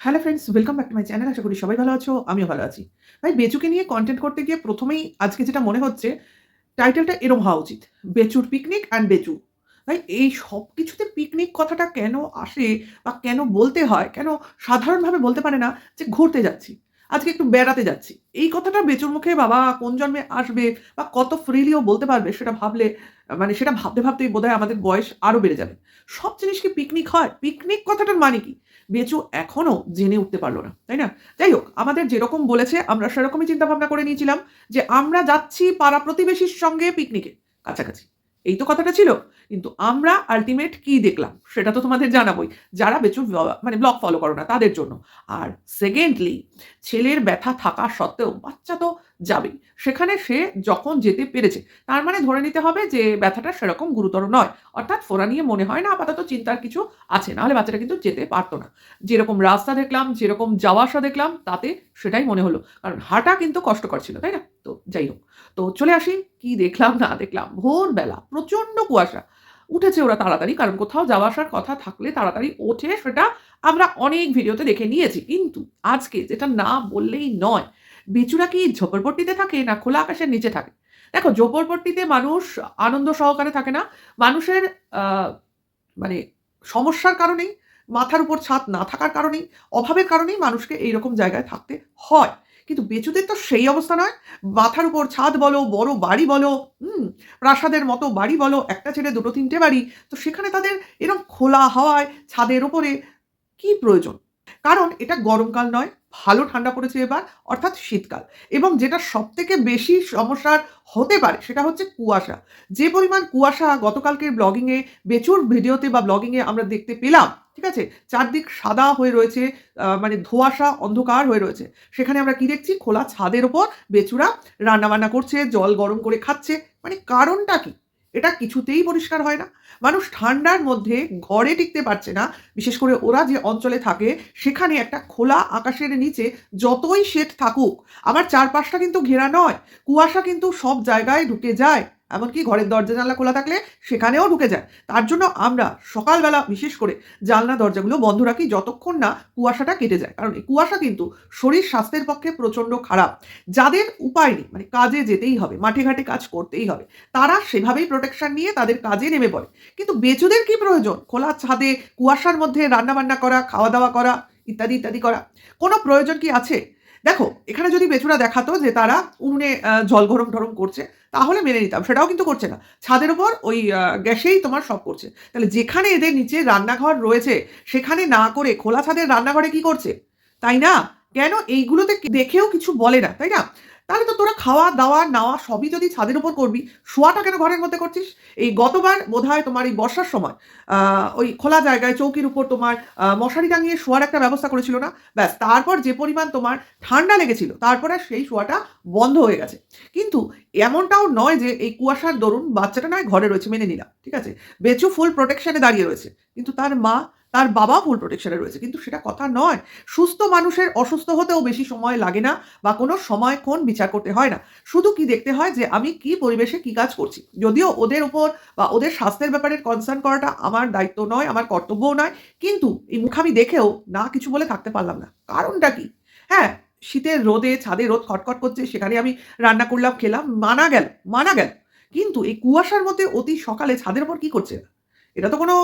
Hello friends welcome back to my channel আশা করি সবাই ভালো আছো, আমিও ভালো আছি। ভাই, বেচুকে নিয়ে কন্টেন্ট করতে গিয়ে প্রথমেই আজকে যেটা মনে হচ্ছে টাইটেলটা এরম হওয়া উচিত, বেচুর পিকনিক অ্যান্ড বেচু। ভাই, এই সব কিছুতে পিকনিক কথাটা কেন আসে বা কেন বলতে হয়, কেন সাধারণভাবে বলতে পারে না যে ঘুরতে যাচ্ছি? আজকে একটু বেড়াতে যাচ্ছি। এই কথাটা বেচুর মুখে বাবা কোন জন্মে আসবে বা কত ফ্রিলিও বলতে পারবে সেটা ভাবলে মানে সেটা ভাবতে ভাবতেই বোধহয় আমাদের বয়স আরও বেড়ে যাবে। সব জিনিস কি পিকনিক হয়? পিকনিক কথাটার মানে কি? বেচু এখনও জেনে উঠতে পারল না, তাই না? যাই হোক, আমাদের যেরকম বলেছে, আমরা সেরকমই চিন্তা ভাবনা করে নিয়েছিলাম যে আমরা যাচ্ছি পাড়া প্রতিবেশীর সঙ্গে পিকনিকে কাছাকাছি। এই তো কথাটা ছিল। কিন্তু আমরা আলটিমেট কি দেখলাম? সেটা তো তোমাদের জানাবোই। যারা বেচু মানে ব্লগ ফলো করো না, তাদের জন্য। আর সেকেন্ডলি ছেলের ব্যথা থাকা সত্ত্বেও বাচ্চা তো যাবেই। সেখানে সে যখন যেতে পেরেছে, তার মানে ধরে নিতে হবে যে ব্যথাটা সেরকম গুরুতর নয়। অর্থাৎ ফোরা নিয়ে মনে হয় না, আপাতত চিন্তার কিছু আছে, নাহলে বাচ্চাটা কিন্তু যেতে পারতো না। যেরকম রাস্তা দেখলাম, যেরকম যাওয়া আসা দেখলাম, তাতে সেটাই মনে হলো। কারণ হাঁটা কিন্তু কষ্টকর ছিল, তাই না? তো যাই হোক, তো চলে আসি, কি দেখলাম, না দেখলাম। ভোরবেলা প্রচণ্ড কুয়াশা। উঠেছে ওরা তাড়াতাড়ি, কারণ কোথাও যাওয়া আসার কথা থাকলে তাড়াতাড়ি ওঠে, সেটা আমরা অনেক ভিডিওতে দেখে নিয়েছি। কিন্তু আজকে যেটা না বললেই নয় বেচুরা কি ঝোপড়পট্টিতে থাকে না খোলা আকাশের নিচে থাকে? দেখো, ঝোপড়পট্টিতে মানুষ আনন্দ সহকারে থাকে না। মানুষের মানে সমস্যার কারণেই, মাথার উপর ছাদ না থাকার কারণেই, অভাবের কারণেই মানুষকে এইরকম জায়গায় থাকতে হয়। কিন্তু বেচুদের তো সেই অবস্থা নয়। মাথার উপর ছাদ বলো, বড় বাড়ি বলো, হুম, প্রাসাদের মতো বাড়ি বলো, একটা ছেড়ে দুটো, তিনটে বাড়ি, তো সেখানে তাদের এরকম খোলা হাওয়ায়, ছাদের ওপরে কি প্রয়োজন? কারণ এটা গরমকাল নয় ভালো ঠান্ডা পড়েছে এবার, অর্থাৎ শীতকাল। এবং যেটা সব থেকে বেশি সমস্যার হতে পারে সেটা হচ্ছে কুয়াশা। যে পরিমাণ কুয়াশা গতকালকের ব্লগিংয়ে বেচুর ভিডিওতে বা ব্লগিংয়ে আমরা দেখতে পেলাম, ঠিক আছে? চারদিক সাদা হয়ে রয়েছে মানে ধোয়াশা অন্ধকার হয়ে রয়েছে। সেখানে আমরা কি দেখছি? খোলা ছাদের ওপর বেচুরা রান্নাবান্না করছে, জল গরম করে খাচ্ছে। মানে কারণটা কি? এটা কিছুতেই পরিষ্কার হয় না। মানুষ ঠান্ডার মধ্যে ঘরে টিকতে পারছে না। বিশেষ করে ওরা যে অঞ্চলে থাকে, সেখানে একটা খোলা আকাশের নিচে যতই শেড থাকুক আমার চারপাশটা কিন্তু ঘেরা নয়। কুয়াশা কিন্তু সব জায়গায় ঢুকে যায়। এমনকি ঘরের দরজা জানলা খোলা থাকলে সেখানেও ঢুকে যায়। তার জন্য আমরা সকালবেলা, বিশেষ করে জানলা দরজাগুলো বন্ধ রাখি যতক্ষণ না কুয়াশাটা কেটে যায়। কারণ এই কুয়াশা কিন্তু শরীর স্বাস্থ্যের পক্ষে প্রচণ্ড খারাপ। যাদের উপায় নেই মানে কাজে যেতেই হবে, মাঠে ঘাটে কাজ করতেই হবে, তারা সেভাবেই প্রোটেকশন নিয়ে তাদের কাজে নেমে পড়ে। কিন্তু বেচুদের কি প্রয়োজন? খোলা ছাদে, কুয়াশার মধ্যে রান্নাবান্না করা, খাওয়া দাওয়া করা, ইত্যাদি ইত্যাদি করা। কোনো প্রয়োজন কি আছে? দেখো, এখানে যদি বেচুরা দেখাতো যে তারা উনুনে জল গরম টরম করছে, তাহলে মেনে নিতাম। সেটাও কিন্তু করছে না। ছাদের ওপর ওই গ্যাসেই তোমার সব করছে। তাহলে যেখানে এদের নিচে রান্নাঘর রয়েছে, সেখানে না করে খোলা ছাদের রান্নাঘরে কি করছে? তাই না? কেন এইগুলোতে দেখেও কিছু বলে না, তাই না? তাহলে তো তোরা খাওয়া, দাওয়া, নেওয়া সবই যদি ছাদের উপর করবি, শোয়াটা কেন ঘরের মধ্যে করছিস? এই গতবার বোধ হয় তোমার এই বর্ষার সময় ওই খোলা জায়গায় চৌকির উপর তোমার মশারি টাঙিয়ে শোয়ার একটা ব্যবস্থা করেছিল না? ব্যাস, তারপর যে পরিমাণ তোমার ঠান্ডা লেগেছিল, তারপরে সেই শোয়াটা বন্ধ হয়ে গেছে। কিন্তু এমনটাও নয় যে এই কুয়াশার দরুন বাচ্চাটা নয় ঘরে রয়েছে, মেনে নিলাম, ঠিক আছে? বেচু ফুল প্রোটেকশনে দাঁড়িয়ে রয়েছে। কিন্তু তার মা তার বাবা ফুল প্রোটেকশনে রয়েছে। কিন্তু সেটা কথা নয়, সুস্থ মানুষের অসুস্থ হতেও বেশি সময় লাগে না বা কোনো সময় কোন বিচার করতে হয় না। শুধু কি দেখতে হয় যে আমি কি পরিবেশে কি কাজ করছি? যদিও ওদের উপর বা ওদের স্বাস্থ্যের ব্যাপারে কনসার্ন করাটা আমার দায়িত্ব নয়, আমার কর্তব্যও নয়, কিন্তু এই মুখামি দেখেও না কিছু বলে থাকতে পারলাম না। কারণটা কি? হ্যাঁ শীতের রোদে ছাদে রোদ খটখট করছে, সেখানে আমি রান্না করলাম, খেলাম, মানা গেল মানা গেল। কিন্তু এই কুয়াশার মধ্যে অতি সকালে ছাদের ওপর কি করছে? এটা তো কোনো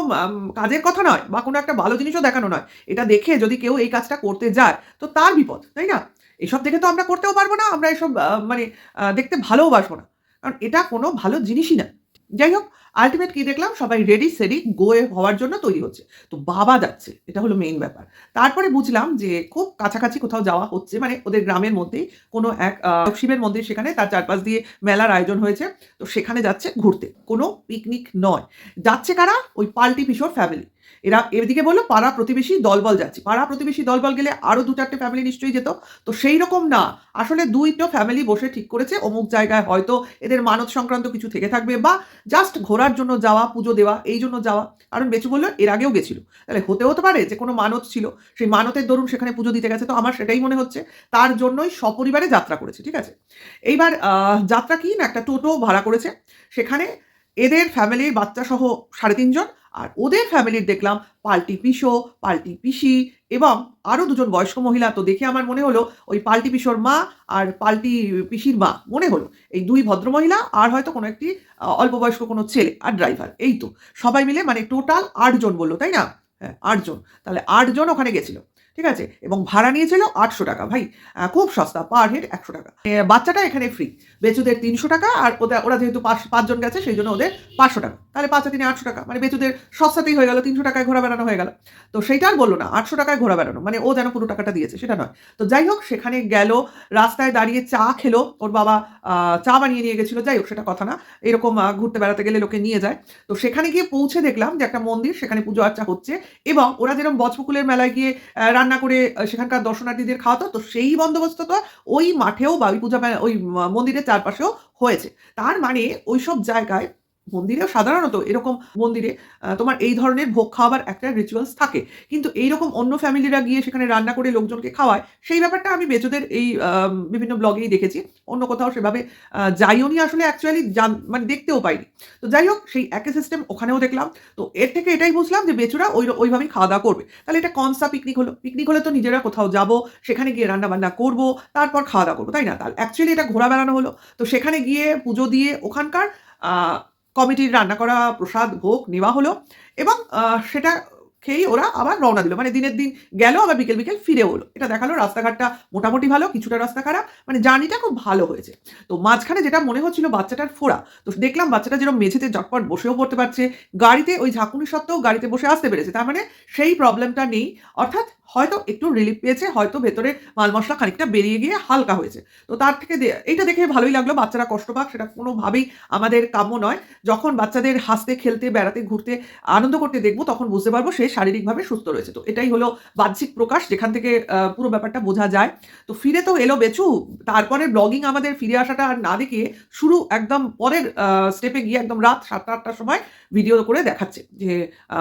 কাজের কথা নয় বা কোনো একটা ভালো জিনিসও দেখানো নয়। এটা দেখে যদি কেউ এই কাজটা করতে যায়, তো তার বিপদ, তাই না? এসব দেখে তো আমরা করতেও পারব না, আমরা এসব মানে দেখতে ভালোও বাসবো না। কারণ এটা কোনো ভালো জিনিসই না। যাই হোক আলটিমেট কি দেখলাম? সবাই রেডি সেডি গোয়ে হওয়ার জন্য তৈরি হচ্ছে। তো বাবা যাচ্ছে, এটা হলো মেইন ব্যাপার। তারপরে বুঝলাম যে খুব কাছাকাছি কোথাও যাওয়া হচ্ছে মানে ওদের গ্রামের মধ্যেই, কোনো এক শিবের মন্দির সেখানে তার চারপাশ দিয়ে মেলার আয়োজন হয়েছে। তো সেখানে যাচ্ছে ঘুরতে, কোনো পিকনিক নয়। যাচ্ছে কারা? ওই পাল্টি ফিশোর ফ্যামিলি এরা এদিকে বলল, পাড়া প্রতিবেশী দলবল যাচ্ছে। পাড়া প্রতিবেশী দলবল গেলে আরও দু চারটে ফ্যামিলি নিশ্চয়ই যেত। তো সেই রকম না। আসলে দুইটো ফ্যামিলি বসে ঠিক করেছে। অমুক জায়গায় হয়তো এদের মানত সংক্রান্ত কিছু থেকে থাকবে বা জাস্ট ঘোরার জন্য যাওয়া, পুজো দেওয়া, এই জন্য যাওয়া। কারণ বেচু বলল, এর আগেও গেছিল। তাহলে হতে হতে পারে যে কোনো মানত ছিল। সেই মানতের দরুন সেখানে পুজো দিতে গেছে। তো আমার সেটাই মনে হচ্ছে। তার জন্যই সপরিবারে যাত্রা করেছে। ঠিক আছে? এইবার যাত্রা কি না? একটা টোটো ভাড়া করেছে। সেখানে এদের ফ্যামিলির বাচ্চা সহ সাড়ে তিনজন, আর ওদের ফ্যামিলির দেখলাম পাল্টি পিসো, পাল্টি পিসি এবং আরও দুজন বয়স্ক মহিলা। তো দেখে আমার মনে হলো ওই পাল্টি পিসোর মা আর পাল্টি পিসির মা, মনে হলো। এই দুই ভদ্রমহিলা আর হয়তো কোনো একটি অল্প বয়স্ক কোনো ছেলে আর ড্রাইভার এই তো সবাই মিলে মানে টোটাল আটজন বলল, তাই না? হ্যাঁ আটজন। তাহলে আটজন ওখানে গেছিল। ঠিক আছে? এবং ভাড়া নিয়েছিল আটশো টাকা ভাই। খুব সস্তা পার হেড একশো টাকা। বাচ্চাটা এখানে ফ্রি বেচুদের তিনশো টাকা আর ওদের, ওরা যেহেতু পাঁচ, পাঁচজন গেছে, সেই জন্য ওদের পাঁচশো টাকা। তাহলে পাঁচা তিনে আটশো টাকা। মানে বেচুদের সস্তাতেই হয়ে গেল, তিনশো টাকায় ঘোরা বেড়ানো হয়ে গেল। তো সেইটা আর বলল না, আটশো টাকায় ঘোরা বেড়ানো। মানে ও যেন পুরো টাকাটা দিয়েছে, সেটা নয়। তো যাই হোক, সেখানে গেল, রাস্তায় দাঁড়িয়ে চা খেলো। ওর বাবা চা বানিয়ে নিয়ে গেছিল। যাই হোক, সেটা কথা না। এরকম ঘুরতে বেড়াতে গেলে লোকে নিয়ে যায়। তো সেখানে গিয়ে পৌঁছে দেখলাম যে একটা মন্দির, সেখানে পুজো আর্চা হচ্ছে। এবং ওরা যেরকম বজপুকুলের মেলায় গিয়ে রান্না করে সেখানকার দর্শনার্থীদের খাওয়াতো, তো সেই বন্দোবস্ত তো ওই মাঠেও বা ওই পূজা ওই মন্দিরের চারপাশেও হয়েছে। তার মানে ওইসব জায়গায় মন্দিরেও সাধারণত এরকম মন্দিরে তোমার এই ধরনের ভোগ খাওয়াবার একটা রিচুয়ালস থাকে। কিন্তু এইরকম অন্য ফ্যামিলিরা গিয়ে সেখানে রান্না করে লোকজনকে খাওয়ায়, সেই ব্যাপারটা আমি বেচোদের এই বিভিন্ন ব্লগেই দেখেছি। অন্য কোথাও সেভাবে যাইও নি আসলে অ্যাকচুয়ালি মানে দেখতেও পাইনি। তো যাই হোক, সেই একই সিস্টেম ওখানেও দেখলাম। তো এর থেকে এটাই বুঝলাম যে বেচুরা ওই, ওইভাবেই খাওয়া দাওয়া করবে। তাহলে এটা কনসা পিকনিক হলো। পিকনিক হলে তো নিজেরা কোথাও যাব, সেখানে গিয়ে রান্না বান্না করব, তারপর খাওয়া দাওয়া করব, তাই না? তাহলে অ্যাকচুয়ালি এটা ঘোরা বেড়ানো হলো। তো সেখানে গিয়ে পুজো দিয়ে ওখানকার কমিটির রান্না করা প্রসাদ, ভোগ নেওয়া হলো এবং সেটা খেয়েই ওরা আবার রওনা দিল। মানে দিনের দিন গেল, আবার বিকেল বিকেল ফিরে হলো। এটা দেখাল রাস্তাঘাটটা মোটামুটি ভালো, কিছুটা রাস্তা খারাপ মানে জার্নিটা খুব ভালো হয়েছে। তো মাঝখানে যেটা মনে হচ্ছিল বাচ্চাটার ফোড়া, তো দেখলাম বাচ্চাটা যেরকম মেঝেতে জটপট বসেও পড়তে পারছে, গাড়িতে ওই ঝাঁকুনি সত্ত্বেও গাড়িতে বসে আসতে পেরেছে। তার মানে সেই প্রবলেমটা নেই। অর্থাৎ হয়তো একটু রিলিফ পেয়েছে, হয়তো ভেতরে মাল মশলা খানিকটা বেরিয়ে গিয়ে হালকা হয়েছে। তো তার থেকে এইটা দেখে ভালোই লাগল, বাচ্চারা কষ্ট পাক, সেটা কোনোভাবেই আমাদের কাম্য নয়। যখন বাচ্চাদের হাসতে, খেলতে, বেড়াতে, ঘুরতে আনন্দ করতে দেখব, তখন বুঝতে পারব সে শারীরিকভাবে সুস্থ রয়েছে। তো এটাই হলো বাহ্যিক প্রকাশ, যেখান থেকে পুরো ব্যাপারটা বোঝা যায়। তো ফিরে তো এলো বেচু, তারপরে ব্লগিং আমাদের ফিরে আসাটা আর না দেখিয়ে শুরু একদম পরের স্টেপে গিয়ে একদম রাত সাতটা, আটটার সময় ভিডিও করে দেখাচ্ছে যে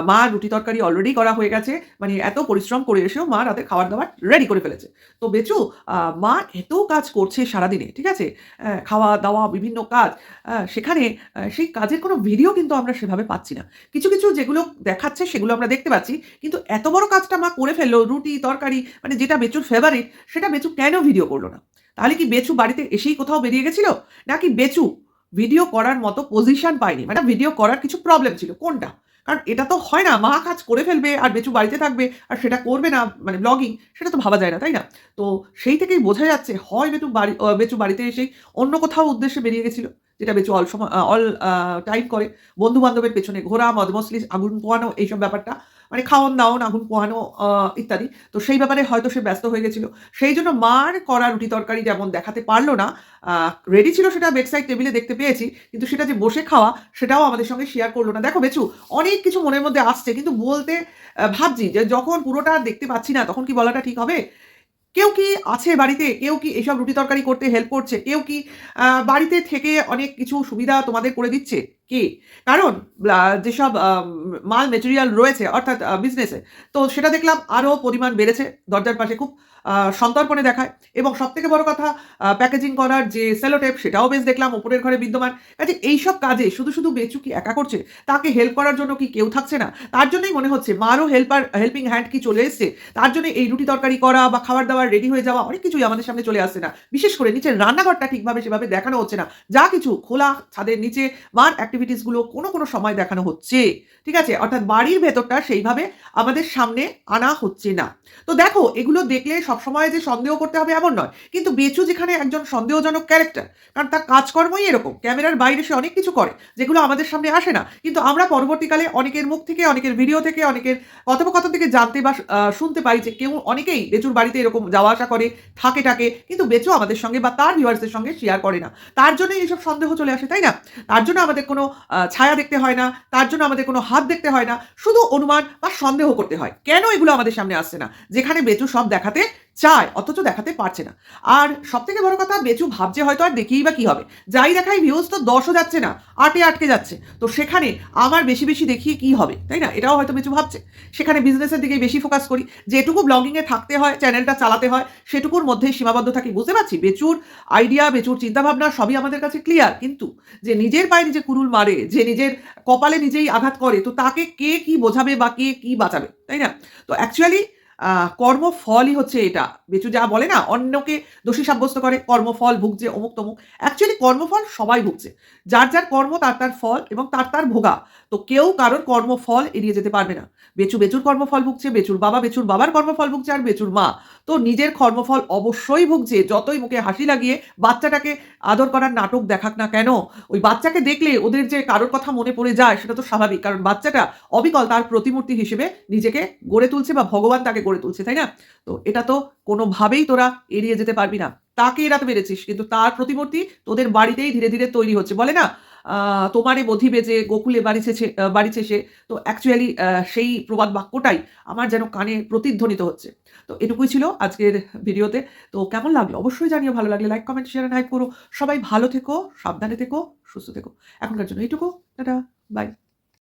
মা রুটি তরকারি অলরেডি করা হয়ে গেছে মানে এত পরিশ্রম করে এসেও মা রাতে খাবার দাবার রেডি করে ফেলেছে। তো বেচু মা এত কাজ করছে সারাদিনে, ঠিক আছে? খাওয়া দাওয়া বিভিন্ন কাজ সেখানে সেই কাজের কোনো ভিডিও কিন্তু আমরা সেভাবে পাচ্ছি না। কিছু কিছু যেগুলো দেখাচ্ছে সেগুলো আমরা দেখতে পাচ্ছি, কিন্তু এত বড় কাজটা মা করে ফেলল, রুটি, তরকারি মানে যেটা বেচুর ফেভারিট সেটা বেচু কেন ভিডিও করল না? তাহলে কি বেচু বাড়িতে এসেই কোথাও বেরিয়ে গেছিল? নাকি বেচু ভিডিও করার মতো পজিশন পায়নি? মানে ভিডিও করার কিছু প্রবলেম ছিল, কোনটা? কারণ এটা তো হয় না, মা কাজ করে ফেলবে আর বেচু বাড়িতে থাকবে আর সেটা করবে না মানে ব্লগিং সেটা তো ভাবা যায় না, তাই না? তো সেই থেকেই বোঝা যাচ্ছে, হয় বেচু বাড়ি বেচু বাড়িতে এসেই অন্য কোথাও উদ্দেশ্যে বেরিয়ে গেছিল, যেটা বেচু অল সময় অল টাইম করে। বন্ধু বান্ধবের পেছনে ঘোরা মদমসলি আগুন পোয়ানো, এইসব ব্যাপারটা। মানে খাওয়ান দাওয়ান আগুন পোহানো ইত্যাদি। তো সেই ব্যাপারে হয়তো সে ব্যস্ত হয়ে গেছিল। সেই জন্য মার করা রুটি তরকারি যেমন দেখাতে পারল না রেডি ছিল সেটা বেডসাইড টেবিলে দেখতে পেয়েছি, কিন্তু সেটা যে বসে খাওয়া সেটাও আমাদের সঙ্গে শেয়ার করল না। দেখো বেচু, অনেক কিছু মনের মধ্যে আসছে, কিন্তু বলতে ভাবছি যে যখন পুরোটা দেখতে পাচ্ছি না, তখন কি বলাটা ঠিক হবে? কেউ কি আছে বাড়িতে? কেউ কি এসব রুটি তরকারি করতে হেল্প করছে? কেউ কি বাড়িতে থেকে অনেক কিছু সুবিধা তোমাদের করে দিচ্ছে? কে? কারণ যেসব মাল মেটেরিয়াল রয়েছে, অর্থাৎ বিজনেসে তো সেটা দেখলাম আরও পরিমাণ বেড়েছে, দরজার পাশে খুব সন্তর্পণে দেখায়। এবং সব থেকে বড় কথা প্যাকেজিং করার যে সেলোটেপ সেটাও বেশ দেখলাম, ওপরের ঘরে বিদ্যমান। কাজে এইসব কাজে শুধু শুধু বেচু কি একা করছে? তাকে হেল্প করার জন্য কি কেউ থাকছে না? তার জন্যই মনে হচ্ছে, মারও হেল্পার হেল্পিং হ্যান্ড কি চলে এসছে? তার জন্য এই রুটি তরকারি করা বা খাবার দাবার রেডি হয়ে যাওয়া, অনেক কিছুই আমাদের সামনে চলে আসছে না। বিশেষ করে নিচের রান্নাঘরটা ঠিকভাবে সেভাবে দেখানো হচ্ছে না। যা কিছু খোলা ছাদের নিচে মার অ্যাক্টিভিটিসগুলো কোনো কোনো সময় দেখানো হচ্ছে। ঠিক আছে? অর্থাৎ বাড়ির ভেতরটা সেইভাবে আমাদের সামনে আনা হচ্ছে না। তো দেখো, এগুলো দেখলে সবসময় যে সন্দেহ করতে হবে এমন নয়। কিন্তু বেচু যেখানে একজন সন্দেহজনক ক্যারেক্টার কারণ তার কাজকর্মই এরকম। ক্যামেরার বাইরে সে অনেক কিছু করে, যেগুলো আমাদের সামনে আসে না। কিন্তু আমরা পরবর্তীকালে অনেকের মুখ থেকে, অনেকের ভিডিও থেকে, অনেকের কথোপকথন থেকে জানতে বা শুনতে পাই যে কেউ অনেকেই বেচুর বাড়িতে এরকম যাওয়া আসা করে, থাকে টাকে কিন্তু বেচু আমাদের সঙ্গে বা তার ভিউয়ার্সদের সঙ্গে শেয়ার করে না। তার জন্যই এইসব সন্দেহ চলে আসে, তাই না? তার জন্য আমাদের কোনো ছায়া দেখতে হয় না, তার জন্য আমাদের কোনো হাত দেখতে হয় না, শুধু অনুমান বা সন্দেহ করতে হয়। কেন এগুলো আমাদের সামনে আসছে না? যেখানে বেচু সব দেখাতে চায়, অথচ দেখাতে পারছে না। আর সব থেকে বড় কথা, বেচু ভাবছে হয়তো আর দেখেই বা কি হবে। যাই দেখাই ভিউজ তো দশও যাচ্ছে না, আটে আটকে যাচ্ছে। তো সেখানে আমার বেশি বেশি দেখিয়ে কি হবে, তাই না? এটাও হয়তো বেচু ভাবছে। সেখানে বিজনেসের দিকে বেশি ফোকাস করি। যেটুকু ব্লগিংয়ে থাকতে হয় চ্যানেলটা চালাতে হয়, সেটুকুর মধ্যেই সীমাবদ্ধ থাকি। বুঝতে পারছি? বেচুর আইডিয়া বেচুর চিন্তাভাবনা সবই আমাদের কাছে ক্লিয়ার কিন্তু যে নিজের পায়ে নিজে কুরুল মারে, যে নিজের কপালে নিজেই আঘাত করে, তো তাকে কে কি বোঝাবে বা কে কি বাঁচাবে, তাই না? তো অ্যাকচুয়ালি কর্মফলই হচ্ছে এটা। বেচু যা বলে না, অন্যকে দোষী সাব্যস্ত করে, কর্মফল ভুগছে অমুক তমুক। অ্যাকচুয়ালি কর্মফল সবাই ভুগছে। যার যার কর্ম, তার তার ফল এবং তার তার ভোগা। তো কেউ কারোর কর্মফল এড়িয়ে যেতে পারবে না। বেচু বেচুর কর্মফল ভুগছে, বেচুর বাবা বেচুর বাবার কর্মফল ভুগছে আর বেচুর মা। তো নিজের কর্মফল অবশ্যই ভুগছে, যতই মুখে হাসি লাগিয়ে বাচ্চাটাকে আদর করার নাটক দেখাক না কেন। ওই বাচ্চাকে দেখলে ওদের যে কারোর কথা মনে পড়ে যায়, সেটা তো স্বাভাবিক। কারণ বাচ্চাটা অবিকল তার প্রতিমূর্তি হিসেবে নিজেকে গড়ে তুলছে বা ভগবান তাকে গড়ে তুলছে, তাই না? তো এটা তো কোনোভাবেই তোরা এড়িয়ে যেতে পারবি না। তাকে এড়াতে পেরেছিস, কিন্তু তার প্রতিমূর্তি তোদের বাড়িতেই ধীরে ধীরে তৈরি হচ্ছে, বলে না? তোমারে বধি বেজে গোকুলে বাড়িছে বাড়িছে সে তো অ্যাকচুয়ালি সেই প্রবাদ বাক্যটাই আমার যেন কানে প্রতিধ্বনিত হচ্ছে। তো এটুকুই ছিল আজকের ভিডিওতে। তো কেমন লাগল? অবশ্যই জানিও, ভালো লাগলে লাইক কমেন্ট শেয়ার হাইপ করো। সবাই ভালো থেকো, সাবধানে থেকো, সুস্থ থেকো। এখনকার জন্য এইটুকু। Tata bye